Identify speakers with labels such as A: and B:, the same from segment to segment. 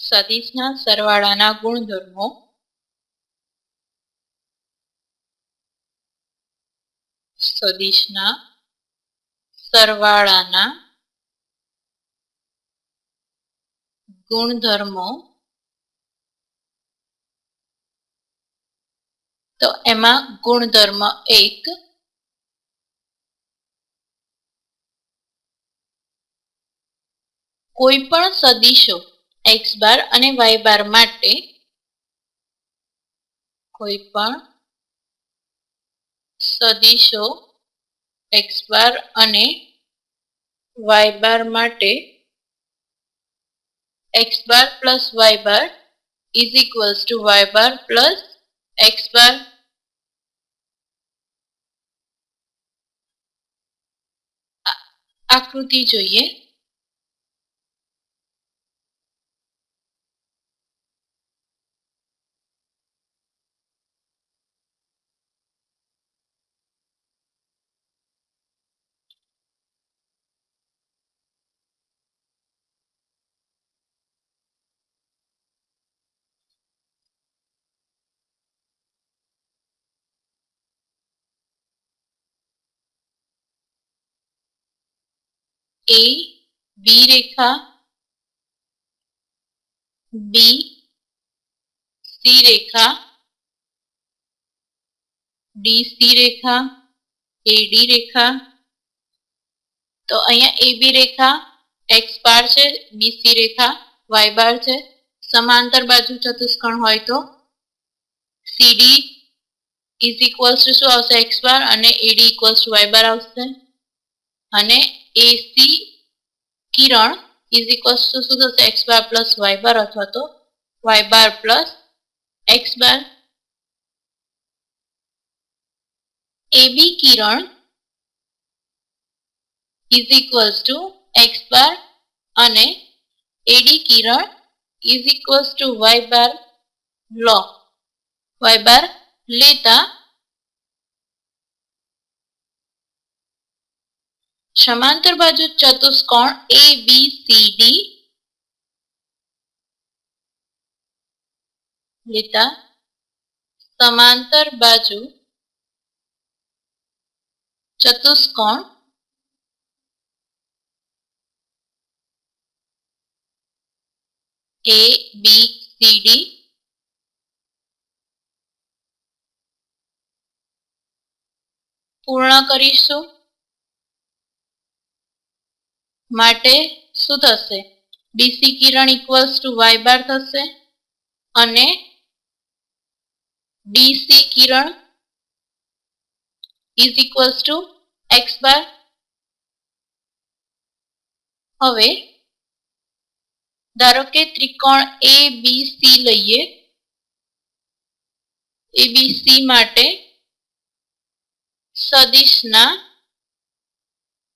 A: સદિશના સરવાળાના ગુણધર્મો. સદીશના સરવાળાના ગુણધર્મો. તો એમાં ગુણધર્મ એક કોઈ પણ સદિશો એક્સ બાર અને વાય બાર માટે કોઈ પણ સદિશો એક્સ બાર અને વાય બાર માટે X bar plus Y bar is equals to Y bar plus X bar આકૃતિ જોઈએ. એ બી રેખા બી સી રેખા ડી સી રેખા એડી રેખા. તો અહીંયા એ બી રેખા એક્સ બાર છે બીસી રેખા વાય બાર છે. સમાંતર બાજુ ચતુષ્કોણ હોય તો સીડી ઇઝ ઇક્વલ્સ ટુ શું આવશે? એક્સ બાર અને AD equals to Y bar આવશે. અને એસી કિરણ ઇઝ ઇક્વલ્સ ટુ શું થશે? X bar plus Y bar અથવા તો Y bar plus X bar AB Kiran is equals to X bar અને AD Kiran is equals to Y bar law Y bar લેતા સમાંતર બાજુ ચતુષ્કોણ એ બી સી ડી લેતા સમાંતર બાજુ ચતુષ્કોણ એ બી સી ડી પૂર્ણ કરીશું. માટે શું થશે? બીસી કિરણ ઇક્વલ્સ ટુ વાય બાર થશે અને DC Kiran is equals to X bar હવે ધારો કે ત્રિકોણ એ બી સી લઈએ. એબીસી માટે સદિશના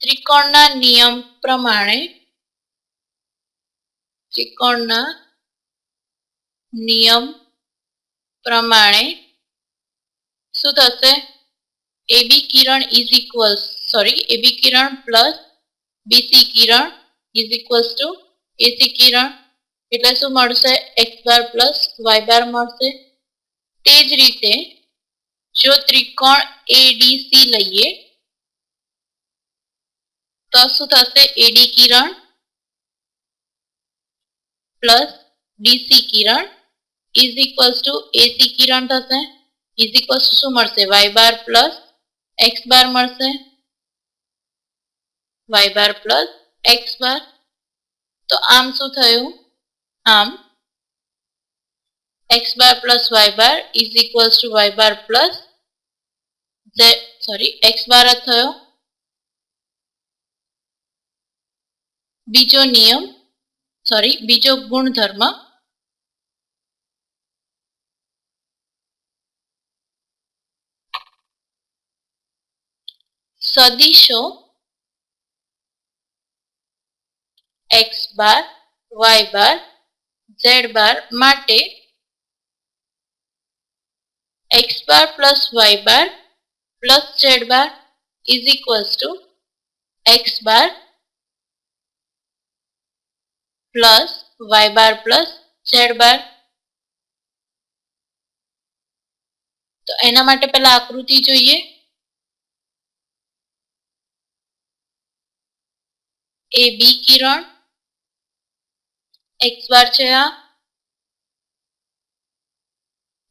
A: ત્રિકોણના નિયમ પ્રમાણે ત્રિકોણના નિયમ પ્રમાણે શું થશે? એબી કિરણ ઇઝ ઇક્વલ સોરી એબી કિરણ પ્લસ બીસી કિરણ ઇઝ ઇક્વલ્સ ટુ એસી કિરણ. એટલે શું મળશે? X bar plus Y bar મળશે. તે જ રીતે જો ત્રિકોણ એડીસી લઈએ તો શું થશે? એડી કિરણ પ્લસ ડીસી કિરણ ઇઝ ઇક્વલ્સ ટુ એસી કિરણ થશે. ઇઝ ઇક્વલ્સ ટુ શું મળશે? Y bar plus X bar મળશે. Y bar plus X bar તો આમ શું થયું? આમ X bar plus Y bar is equals to Y bar plus sorry X bar જ થયો. બીજો નિયમ સોરી બીજો ગુણધર્મ. સદિશો X bar Y bar Z bar માટે X bar plus Y bar plus Z bar is equals to X bar plus, Y bar plus, Z bar. તો એના માટે પહેલા આકૃતિ જોઈએ. A B Kiran. X bar છે આ.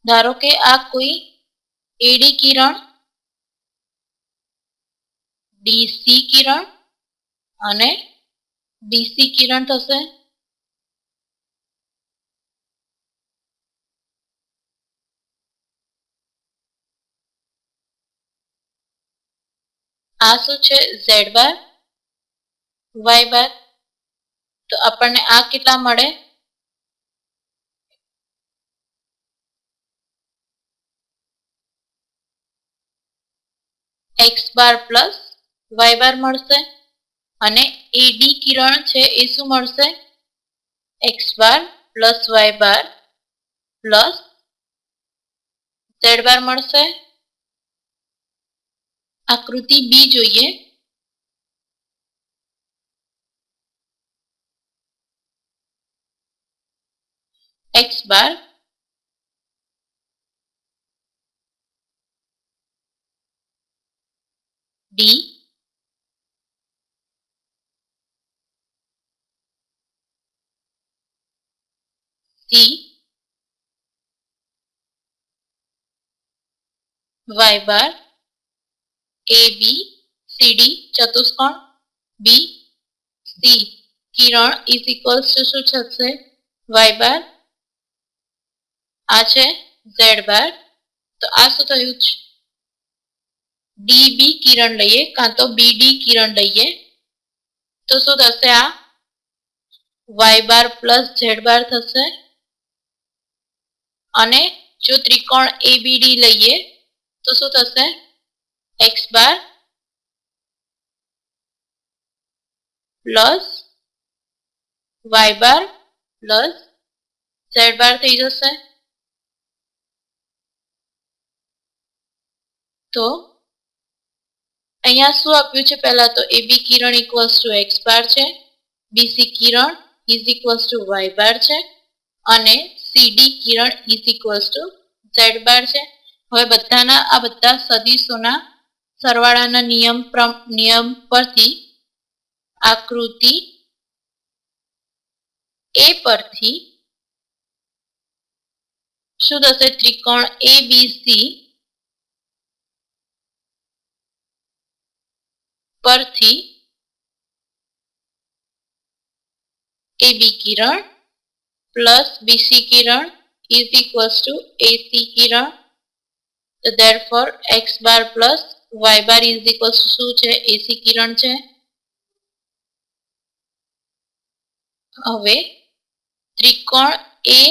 A: ધારો કે આ કોઈ એડી કિરણ ડીસી કિરણ અને ડીસી કિરણ થશે. આ શું છે? ઝેડ બાર વાય બાર તો આપણને આ કેટલા મળે? X bar plus Y bar મળશે. અને એ ડી કિરણ છે, એ શું મળશે? X bar plus Y bar plus Z bar મળશે. આકૃતિ બી જોઈએ X bar D C Y bar A B C D ચતુષ્કોણ. બી સી કિરણ ઇઝ ઇક્વલ્સ ટુ શું થશે? વાય બાર આ છે ઝેડ બાર તો આ શું થયું છે? ડી બી કિરણ લઈએ, કાં તો બી ડી કિરણ લઈએ. તો શું થશે આ? Y bar plus Z bar થશે. અને જો ત્રિકોણ એ બી ડી લઈએ, તો શું થશે? X bar plus Y bar plus Z bar થઈ જશે. તો અહીંયા શું આપ્યું છે? પહેલા તો બી કિરણ ઇક્વલ્સ ટુ એક્સ બાર છે. BC Kiran is equals to Y bar છે. અને CD Kiran is equals to Z bar છે. હવે બધાના, આ બધા સદીશોના સરવાળાના નિયમ નિયમ પરથી આકૃતિ એ પરથી શું થશે? ત્રિકોણ એ, બી, સી પરથી એ બી કિરણ પ્લસ બીસી કિરણ ઇઝ ઇક્વલ્સ ટુ એસી કિરણ. તો therefore X bar plus Y bar is equals શું છે? એસી કિરણ છે. હવે ત્રિકોણ એ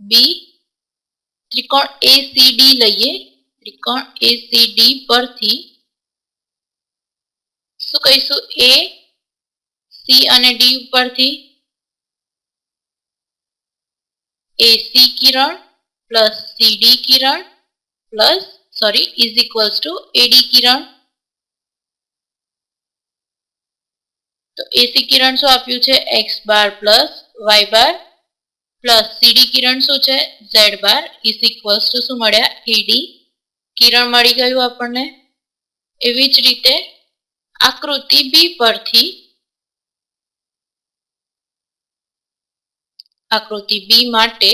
A: બી ત્રિકોણ એ લઈએ. ત્રિકોણ એ પરથી શું કહીશું? એ સી અને ડી ઉપરથી એસી કિરણ plus CD Kiran plus sorry is equals to AD કિરણ. તો એસી કિરણ શું આપ્યું છે? X bar plus Y bar plus CD કિરણ શું છે? Z bar is equals to શું મળ્યા? એડી કિરણ મળી ગયું આપણને. એવી જ રીતે આકૃતિ બી પરથી આકૃતિ બી માટે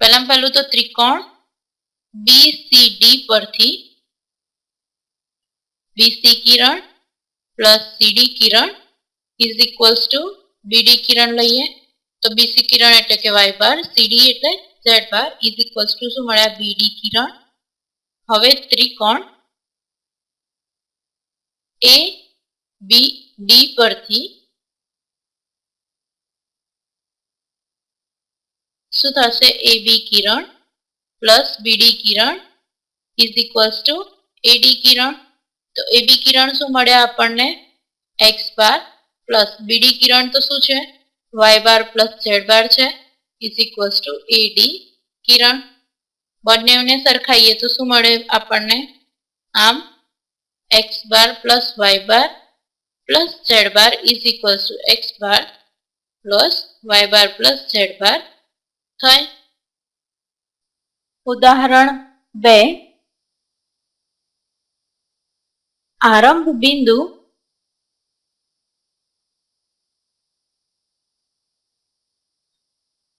A: પહેલામાં પહેલું તો ત્રિકોણ બી સી ડી પરથી બીસી કિરણ પ્લસ સીડી કિરણ ઇઝ ઇક્વલ્સ ટુ બીડી કિરણ લઈએ. તો બીસી કિરણ એટલે કે વાય બાર સીડી એટલે Z bar. Is equals to શું મળ્યા? બીડી કિરણ. હવે ત્રિકોણ એ બી ડી પરથી શું થશે? એ બી કિરણ પ્લસ બીડી કિરણ ઇઝ ઇક્વલ્સ ટુ એડી કિરણ. તો એબી કિરણ શું મળ્યા આપણને? એક્સ બાર પ્લસ બીડી કિરણ તો શું છે? Y bar plus Z bar છે. ઇઝ ઇક્વલ્સ ટુ એડી કિરણ. બંનેને સરખાઈએ તો શું મળે આપણને? આમ X bar plus Y bar plus Z bar is equals to X bar plus Y bar plus Z bar થઈ ઉદાહરણ બે. આરંભ બિંદુ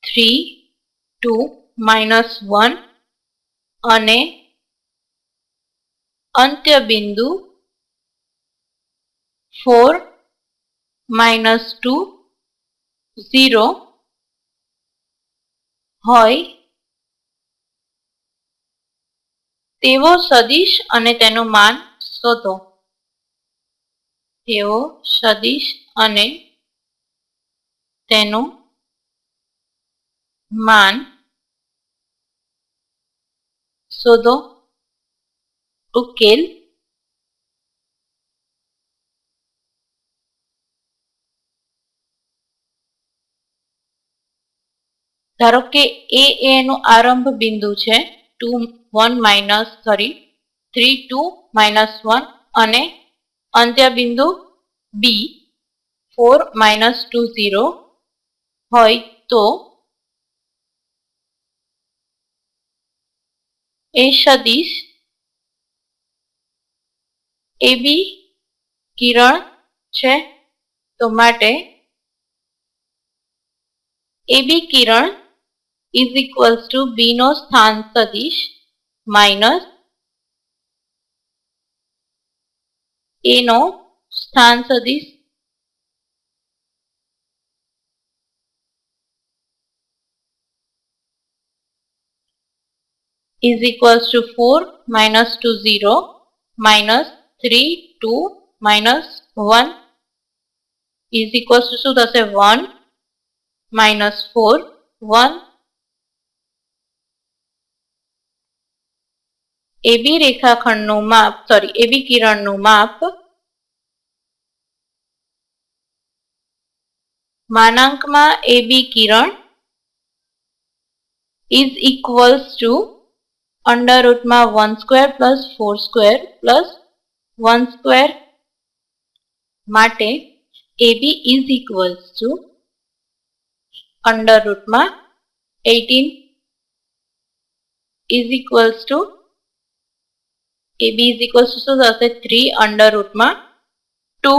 A: થ્રી, ટુ, માઇનસ વન અને અંત્ય બિંદુ ફોર, માઇનસ ટુ, ઝીરો. હોય તેવો સદિશ અને તેનું માન શોધો. તેવો સદિશ અને તેનું માન શોધો. ઉકેલ ધારો કે એ એનું આરંભ બિંદુ છે. Two one minus sorry three two minus one અને અંત્ય બિંદુ B four minus two zero હોય તો એ સદીશ એ બી કિરણ છે તો માટે એ બી કિરણ is equals to B no Sthan Sadish minus A no Sthan Sadish is equals to 4 minus 2 0 minus 3 2 minus 1 is equals to so that's a 1 minus 4 1 AB રેખાખંડનું માપ sorry AB કિરણનું માપ માનાંકમાં AB કિરણ is equals to under રૂટમાં one square plus four square plus one square માટે AB is equals to under રૂટમાં eighteen is equals to AB is equals શું થશે? Three under રૂટમાં two